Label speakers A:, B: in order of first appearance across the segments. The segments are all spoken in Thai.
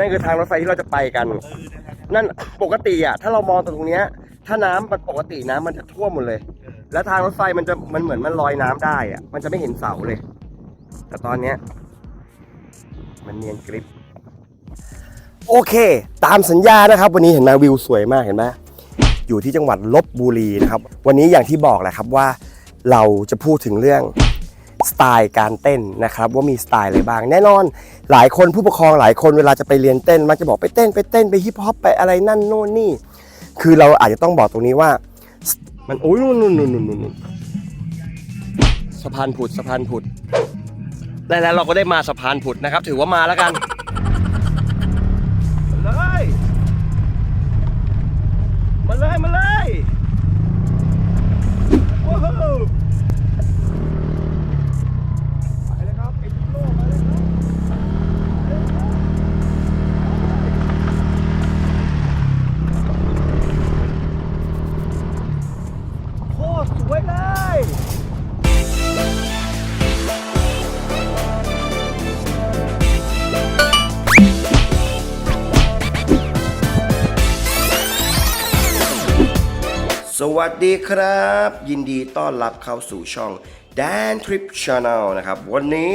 A: นั่นคือทางรถไฟที่เราจะไปกัน นั่นปกติอะถ้าเรามองจากตรงเนี้ย ถ้าน้ำมันปกติน้ำมันจะท่วมหมดเลย แล้วทางรถไฟมันจะมันเหมือนมันลอยน้ำได้อะ มันจะไม่เห็นเสาเลย แต่ตอนเนี้ย มันเนียนกริบโอเค ตามสัญญานะครับ วันนี้เห็นไหมวิวสวยมากเห็นไหมอยู่ที่จังหวัดลบบุรีนะครับ วันนี้อย่างที่บอกแหละครับว่า เราจะพูดถึงเรื่อง สไตล์การเต้นนะครับว่ามีสไตล์อะไรบ้าง แน่นอนหลายคนผู้ปกครองหลายคนเวลาจะไปเรียนเต้นมักจะบอกไปเต้นไปเต้นไปฮิปฮอปไปอะไรนั่นโน่นนี่ คือเราอาจจะต้องบอกตรงนี้ว่า มันโอ้ยนู่นนู่นนู่นนู่นนู่นสะพานผุดสะพานผุดและแล้วเราก็ได้มาสะพานผุดนะครับ ถือว่ามาแล้วกันมาเลยมาเลยมาเลย สวัสดีครับ ยินดีต้อนรับเข้าสู่ช่อง Dan Trip Channel นะครับ วันนี้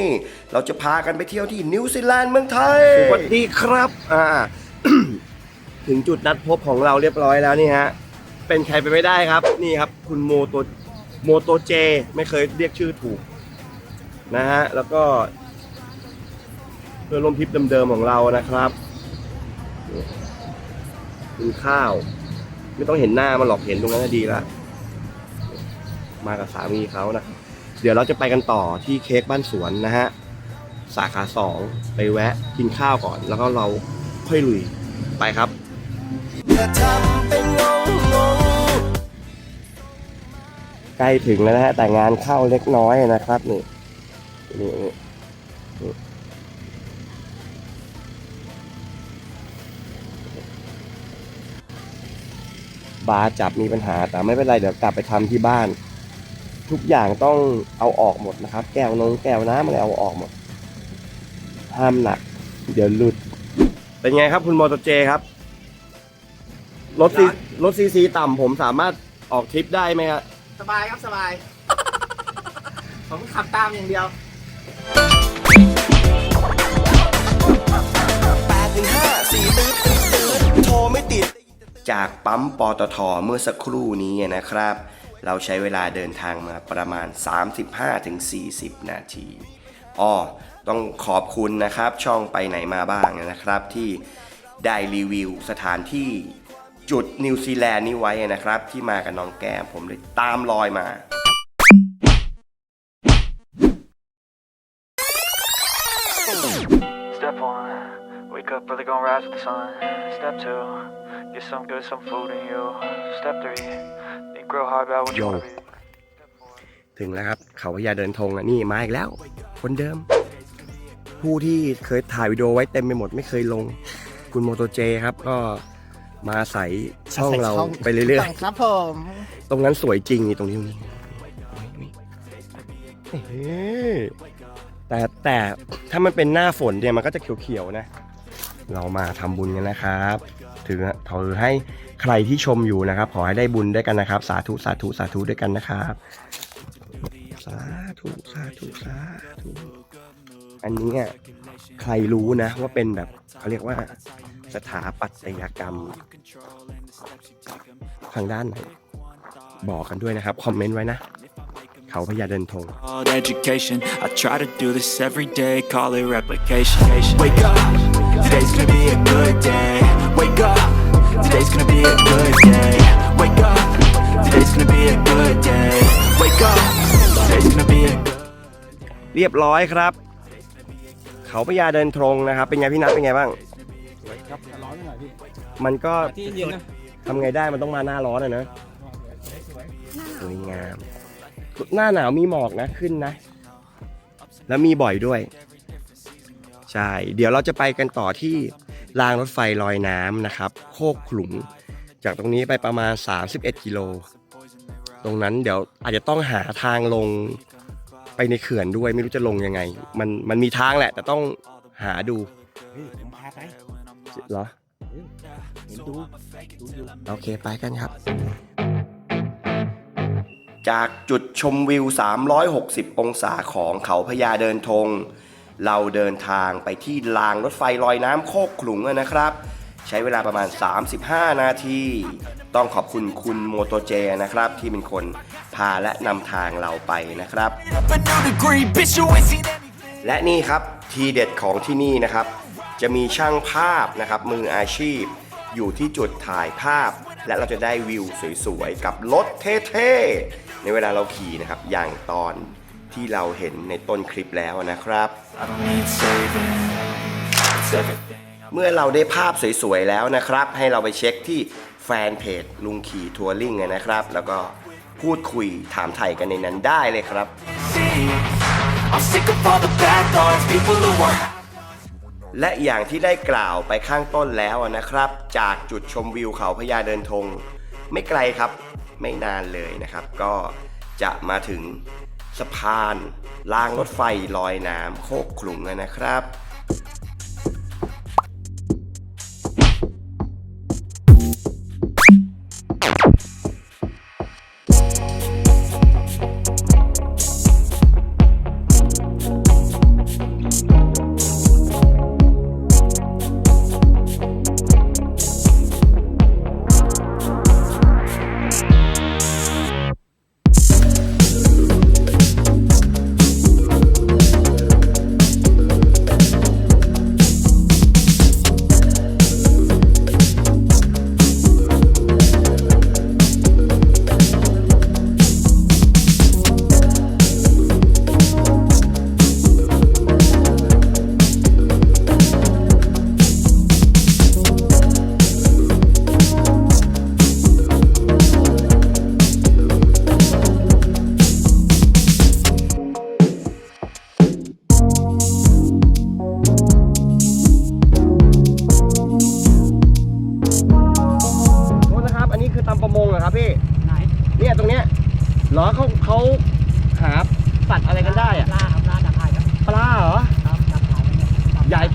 A: เราจะพากันไปเที่ยวที่นิวซีแลนด์เมืองไทย สวัสดีครับอ่า ถึงจุดนัดพบของเราเรียบร้อยแล้วนี่ฮะ เป็นใครไปไม่ได้ครับ นี่ครับ คุณโมโตโมโตเจ ไม่เคยเรียกชื่อถูก นะฮะ แล้วก็เพื่อนร่วมทริปเดิมๆของเรานะครับกินข้าว ไม่ต้องเห็นหน้ามันหรอกเห็นตรงนั้นก็ดีละมากับสามีเขานะเดี๋ยวเราจะไปกันต่อที่เค้กบ้านสวนนะฮะสาขาสองไปแวะกินข้าวก่อน แล้วก็เราค่อยลุยไปครับใกล้ถึงแล้วนะฮะแต่งานเข้าเล็กน้อยนะครับนี่นี่ บาร์จับมีปัญหา แต่ไม่เป็นไรเดี๋ยวกลับไปทำที่บ้าน ทุกอย่างต้องเอาออกหมดนะครับ แก้วนงแก้วน้ำอะไรเอาออกหมด ห้ามหนัก เดี๋ยวหลุด เป็นไงครับคุณมอเตอร์เจครับ รถซีรถซีซีต่ำผมสามารถออกทริปได้ไหมครับ
B: สบายครับสบาย ผมขับตามอย่างเดียว
A: จากปั๊มปตทเมื่อสักครู่นี้นะครับ เราใช้เวลาเดินทางมาประมาณ 35-40 นาทีอ้อต้องขอบคุณนะครับช่องไปไหนมาบ้างนะครับที่ได้รีวิวสถานที่จุดนิวซีแลนด์นี้ไว้นะครับ ที่มากับน้องแก้มผมเลยตามรอยมา
C: Step one, wake up early, gonna rise with the sun. Step two, get some good, some food in you. Step three, think real hard about what you
A: Yo.
C: wanna be.
A: ถึงแล้วครับ เขาพญาเดินธงอะนี่มาอีกแล้ว คนเดิม ผู้ที่เคยถ่ายวิดีโอไว้เต็มไปหมดไม่เคยลง คุณโมโตเจครับก็มาใส่ช่องเราไปเรื่อย
B: ครับผม
A: ๆตรงนั้นสวยจริงนี่ตรงนี้ตรงนี้เฮ้ยแต่แต่ถ้ามันเป็นหน้าฝนเนี่ยมันก็จะเขียวๆนะ เรามาทำบุญกันนะครับ ถือถือให้ใครที่ชมอยู่นะครับ ขอให้ได้บุญด้วยกันนะครับ สาธุสาธุสาธุด้วยกันนะครับสาธุสาธุสาธุอันนี้ใครรู้นะว่าเป็นแบบเขาเรียกว่าสถาปัตยกรรม ทางด้านไหนบอกกันด้วยนะครับ คอมเมนต์ไว้นะ เขาพญาเดินธง
D: education. I try to do this every day, call it replication. Wake up, today's gonna be a good day. Wake up, today's gonna be a good day. Wake up, today's gonna be a good day. Wake up, today's gonna be a good
A: เรียบร้อยครับ เขาพญาเดินธงนะครับ เป็นไงพี่นัทเป็นไงบ้าง
B: ครับร้อนหน่อยพี่
A: มันก็
B: ที่เย็นนะ
A: ทำไงได้มันต้องมาหน้าร้อนอะนะสวยงาม หน้าหนาวมีหมอกนะขึ้นนะ แล้วมีบ่อยด้วย ใช่ เดี๋ยวเราจะไปกันต่อที่รางรถไฟลอยน้ำนะครับ โคกขลุง จากตรงนี้ไปประมาณ 31 กิโล ตรงนั้นเดี๋ยวอาจจะต้องหาทางลงไปในเขื่อนด้วยไม่รู้จะลงยังไง มันมันมีทางแหละ แต่ต้องหาดู
B: ผมพาไป
A: เหรอโอเคไปกันครับ จากจุดชมวิว 360 องศาของเขาพญาเดินธง เราเดินทางไปที่รางรถไฟลอยน้ำโคกขลุงนะครับ ใช้เวลาประมาณ 35 นาที ต้องขอบคุณคุณโมโตเจนะครับ ที่เป็นคนพาและนำทางเราไปนะครับ และนี่ครับทีเด็ดของที่นี่นะครับ จะมีช่างภาพนะครับมืออาชีพ อยู่ที่จุดถ่ายภาพ และเราจะได้วิวสวยๆ กับรถเท่ๆ ในเวลาเราขี่นะครับอย่างตอนที่เราเห็นในต้นคลิปแล้วนะครับ
D: I don't need saving. It's everything.
A: เมื่อเราได้ภาพสวยๆแล้วนะครับ ให้เราไปเช็คที่แฟนเพจลุงขี่ทัวริงนะครับ แล้วก็พูดคุยถามไถ่กันในนั้นได้เลยครับ
D: See, I'm sick of all the bad thoughts, people who are.
A: และอย่างที่ได้กล่าวไปข้างต้นแล้วนะครับ จากจุดชมวิวเขาพญาเดินธงไม่ไกลครับ ไม่นานเลยนะครับ ก็จะมาถึง สะพานรางรถไฟลอยน้ำโคกขลุงนะครับ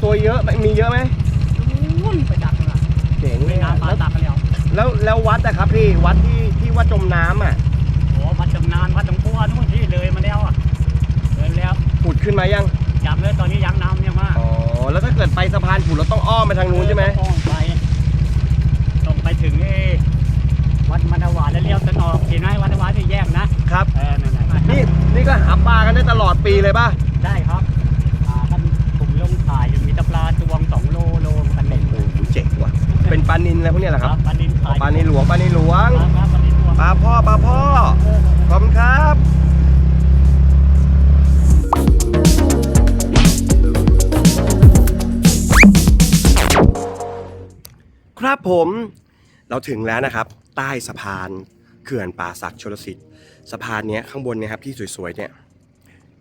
A: ตัวเยอะไหมมีเยอะไหม
E: อุ้ยไปดักเลย
A: เจ๋ง
E: ไม่
A: เลย
E: น้ำปลา
A: แล้ว
E: ดักกันแล้ว
A: แล้วแล้ววัดอะครับพี่วัดที่ที่ว่าจมน้ำอะ
E: โอ้วัดจำนานวัดจำพัวนู่นที่เลยมาแล้วอะเลยแล้ว
A: ผุดขึ้นมายัง
E: ยังเลยตอนนี้ยังน้ำยังมาก
A: อ๋อแล้วถ้าเกิดไปสะพานผุดเราต้องอ้อมไปทางนู้นใช่ไหม
E: ต้องไปต้องไปถึงเอวัดมันหวานแล้วเลี้ยวตะนออกเห็นไหมวัดมันหวานที่แยกนะครับ เออนั่นแหละ
A: นี่นี่ก็หาปลากันได้ตลอดปีเลยป่ะ
E: ได้ครับ
A: ป็นปลานินอะไรพวกเนี้ยเหรอ
E: ค
A: ค
E: รั
A: รั
E: บบปลานิน
A: อ๋อ
E: ขาย
A: ปลานินหลวงปลานินหลวง
E: ครับครับปลานินตวง
A: ปลาพ่อปลาพ่อ
E: เออ
A: ขอบคุณครับ ครับผมเราถึงแล้วนะครับ ใต้สะพานเขื่อนป่าศักดิ์ชลสิทธิ์สะพานเนี้ยข้างบนเนี่ยครับที่สวยๆเนี่ย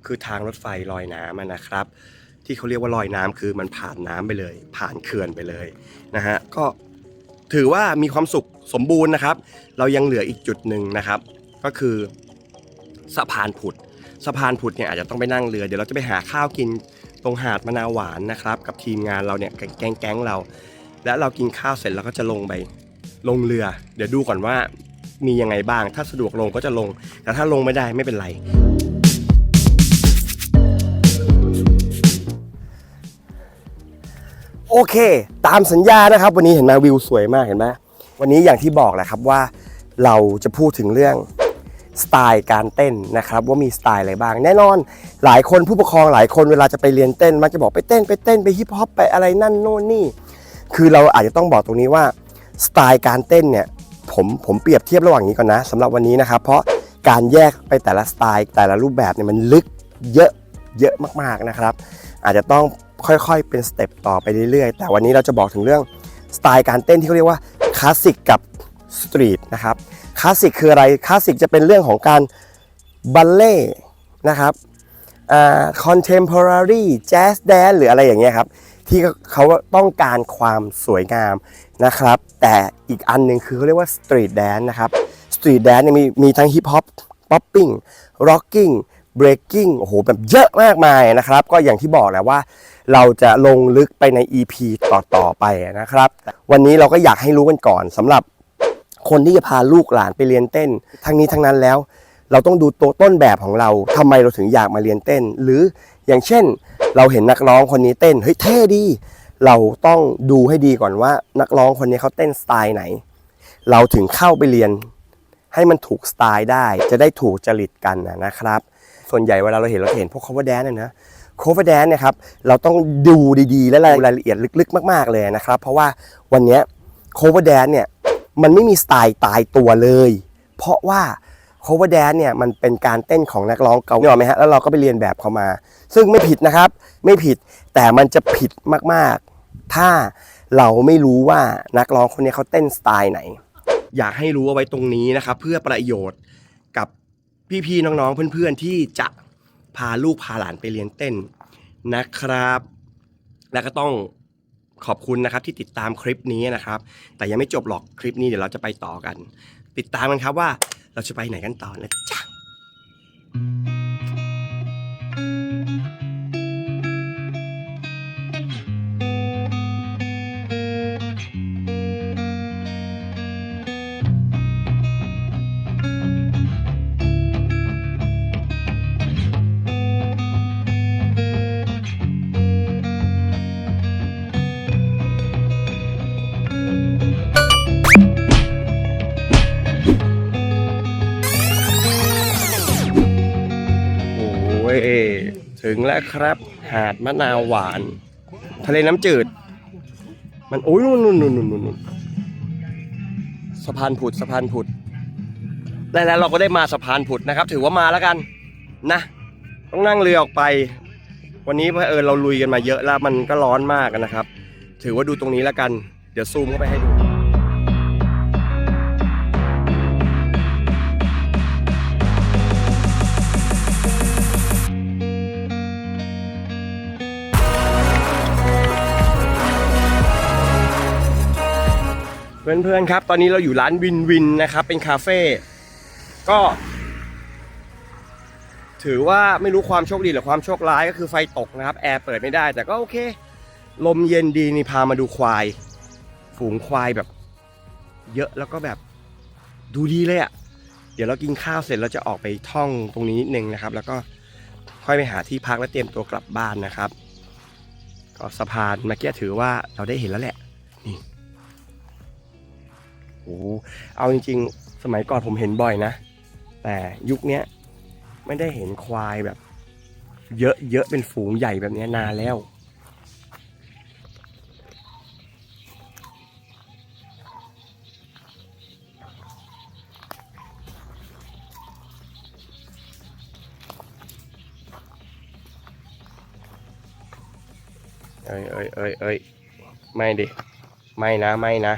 A: คือทางรถไฟลอยน้ำอะนะครับ ที่เขาเรียกว่าลอยน้ำคือมันผ่านน้ำไปเลย ผ่านเขื่อนไปเลยนะฮะก็ ถือว่ามีความสุขสมบูรณ์นะครับ เรายังเหลืออีกจุดหนึ่งนะครับ ก็คือสะพานผุดสะพานผุดเนี่ยอาจจะต้องไปนั่งเรือ เดี๋ยวเราจะไปหาข้าวกินตรงหาดมะนาวหวานนะครับ กับทีมงานเราเนี่ยแก๊งแก๊งเรา แล้วเรากินข้าวเสร็จเราก็จะลงไปลงเรือ เดี๋ยวดูก่อนว่ามียังไงบ้าง ถ้าสะดวกลงก็จะลง แต่ถ้าลงไม่ได้ไม่เป็นไร โอเค ตามสัญญานะครับ วันนี้เห็นไหมวิวสวยมากเห็นไหมวันนี้อย่างที่บอกแหละครับว่าเราจะพูดถึงเรื่องสไตล์การเต้นนะครับว่ามีสไตล์อะไรบ้าง แน่นอนหลายคนผู้ปกครองหลายคนเวลาจะไปเรียนเต้น มักจะบอกไปเต้นไปเต้นไปฮิปฮอปไปอะไรนั่นโน่นนี่ คือเราอาจจะต้องบอกตรงนี้ว่าสไตล์การเต้นเนี่ยผมผมเปรียบเทียบระหว่างนี้ก่อนนะสำหรับวันนี้นะครับเพราะการแยกไปแต่ละสไตล์แต่ละรูปแบบเนี่ยมันลึกเยอะเยอะมากๆนะครับ อาจจะต้อง ค่อยๆ เป็นสเต็ปต่อไปเรื่อยๆ แต่วันนี้เราจะบอกถึงเรื่องสไตล์การเต้นที่เขาเรียกว่าคลาสสิกกับสตรีทนะครับคลาสสิกคืออะไรคลาสสิกจะเป็นเรื่องของการบัลเล่นะครับคอนเทมพอรารีแจ๊สแดนหรืออะไรอย่างเงี้ยครับ ที่เขาต้องการความสวยงามนะครับ แต่อีกอันหนึ่งคือเขาเรียกว่าสตรีทแดนนะครับสตรีทแดนเนี่ยมีมีทั้งฮิปฮอปป๊อปปิ้งร็อกกิ้ง breaking โอ้โหแบบเยอะมากมายนะครับ ก็อย่างที่บอกแหละว่า เราจะลงลึกไปใน EP ต่อๆไปนะครับ วันนี้เราก็อยากให้รู้กันก่อนสำหรับคนที่จะพาลูกหลานไปเรียนเต้น ทั้งนี้ทั้งนั้นแล้ว เราต้องดูตัวต้นแบบของเราทำไมเราถึงอยากมาเรียนเต้น หรืออย่างเช่น เราเห็นนักร้องคนนี้เต้นเฮ้ยเท่ดี เราต้องดูให้ดีก่อนว่า นักร้องคนนี้เขาเต้นสไตล์ไหน เราถึงเข้าไปเรียน ให้มันถูกสไตล์ได้ จะได้ถูกจริตกันนะครับ ส่วนใหญ่เวลาเราเห็นเราเห็นพวก cover dance เนี่ยนะ cover dance เนี่ยครับเราต้องดูดีๆ และรายละเอียดลึกๆ มากๆเลยนะครับ เพราะว่าวันนี้ย cover dance เนี่ยมันไม่มีสไตล์ตายตัวเลย เพราะว่า cover dance เนี่ยมันเป็นการเต้นของนักร้องเก่าเนี่ยหรอไหมฮะแล้วเราก็ไปเรียนแบบเขามา ซึ่งไม่ผิดนะครับไม่ผิดแต่มันจะผิดมากๆ ถ้าเราไม่รู้ว่านักร้องคนนี้เขาเต้นสไตล์ไหน อยากให้รู้เอาไว้ตรงนี้นะครับเพื่อประโยชน์กับพี่ๆน้องๆเพื่อนๆที่จะ พาลูกพาหลานไปเรียนเต้นนะครับ แล้วก็ต้องขอบคุณนะครับที่ติดตามคลิปนี้นะครับ แต่ยังไม่จบหรอกคลิปนี้เดี๋ยวเราจะไปต่อกัน ติดตามกันครับว่าเราจะไปไหนกันต่อนะจ๊ะ ถึงแล้วครับ หาดมะนาวหวาน ทะเลน้ำจืด มันโอ้ยนู่นนู่นนู่นนู่นนู่นสะพานผุดสะพานผุดและแล้วเราก็ได้มาสะพานผุดนะครับ ถือว่ามาแล้วกันนะ ต้องนั่งเรือออกไป วันนี้เผอิญเราลุยกันมาเยอะแล้วมันก็ร้อนมากนะครับ ถือว่าดูตรงนี้แล้วกัน เดี๋ยวซูมเข้าไปให้ดู เพื่อนๆครับ ตอนนี้เราอยู่ร้านวินวินนะครับ เป็นคาเฟ่ก็ ถือว่าไม่รู้ความโชคดีหรือความโชคร้ายก็คือไฟตกนะครับ แอร์เปิดไม่ได้ แต่ก็โอเค ลมเย็นดีนี่พามาดูควาย ฝูงควายแบบ เยอะแล้วก็แบบดูดีเลยอะ่ะเดี๋ยวเรากินข้าวเสร็จเราจะออกไปท่องตรงนี้นิดนึงนะครับ แล้วก็ค่อยไปหาที่พักและเตรียมตัวกลับบ้านนะครับ ก็สะพานเมื่อกี้ถือว่าเราได้เห็นแล้วแหละนี่ เอาจริง ๆ สมัยก่อนผมเห็นบ่อยนะ แต่ยุคนี้ไม่ได้เห็นควายแบบ เยอะเยอะเป็นฝูงใหญ่แบบนี้นานแล้วเอ้ยเอ้ยเอ้ยเอ้ยไม่ดิ ไม่นะ ไม่นะ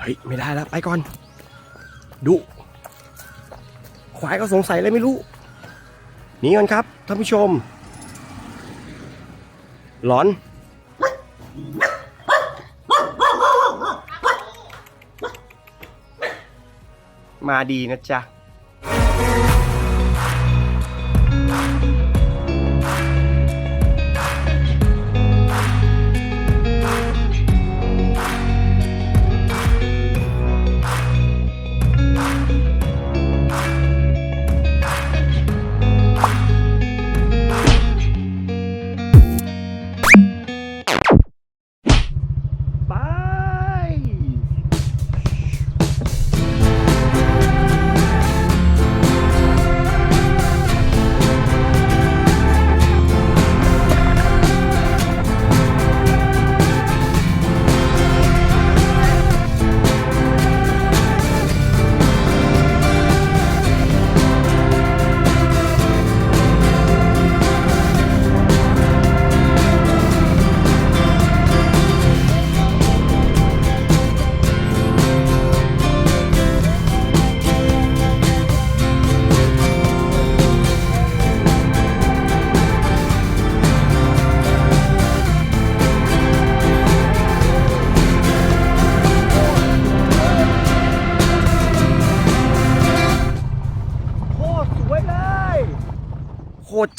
A: เฮ้ยไม่ได้แล้วไปก่อน ดูควายก็สงสัยเลยไม่รู้หนีก่อนครับท่านผู้ชม หลอน มาดีนะจ๊ะ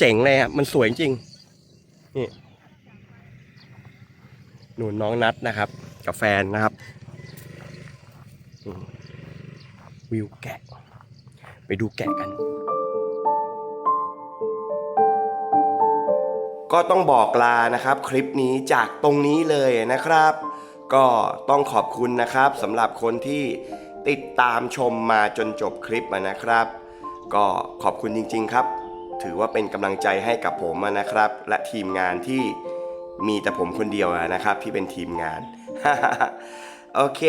A: เจ๋งเลยอะมันสวยจริงนี่หนูน้องนัดนะครับ กับแฟนนะครับ วิวแกะ ไปดูแกะกัน ก็ต้องบอกลานะครับ คลิปนี้จากตรงนี้เลยนะครับ ก็ต้องขอบคุณนะครับสำหรับคนที่ติดตามชมมาจนจบคลิปนะครับ ก็ขอบคุณจริง ๆ ครับ ถือว่าเป็นกำลังใจให้กับผมนะครับ และทีมงานที่มีแต่ผมคนเดียวนะครับ ที่เป็นทีมงาน โอเค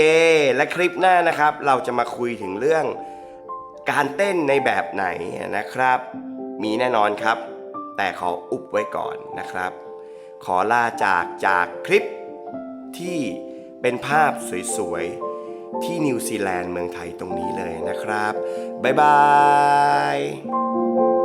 A: และคลิปหน้านะครับ เราจะมาคุยถึงเรื่องการเต้นในแบบไหนนะครับ มีแน่นอนครับ แต่ขออุบไว้ก่อนนะครับ ขอลาจากจากคลิปที่เป็นภาพสวยๆ ที่นิวซีแลนด์เมืองไทยตรงนี้เลยนะครับ บ๊ายบาย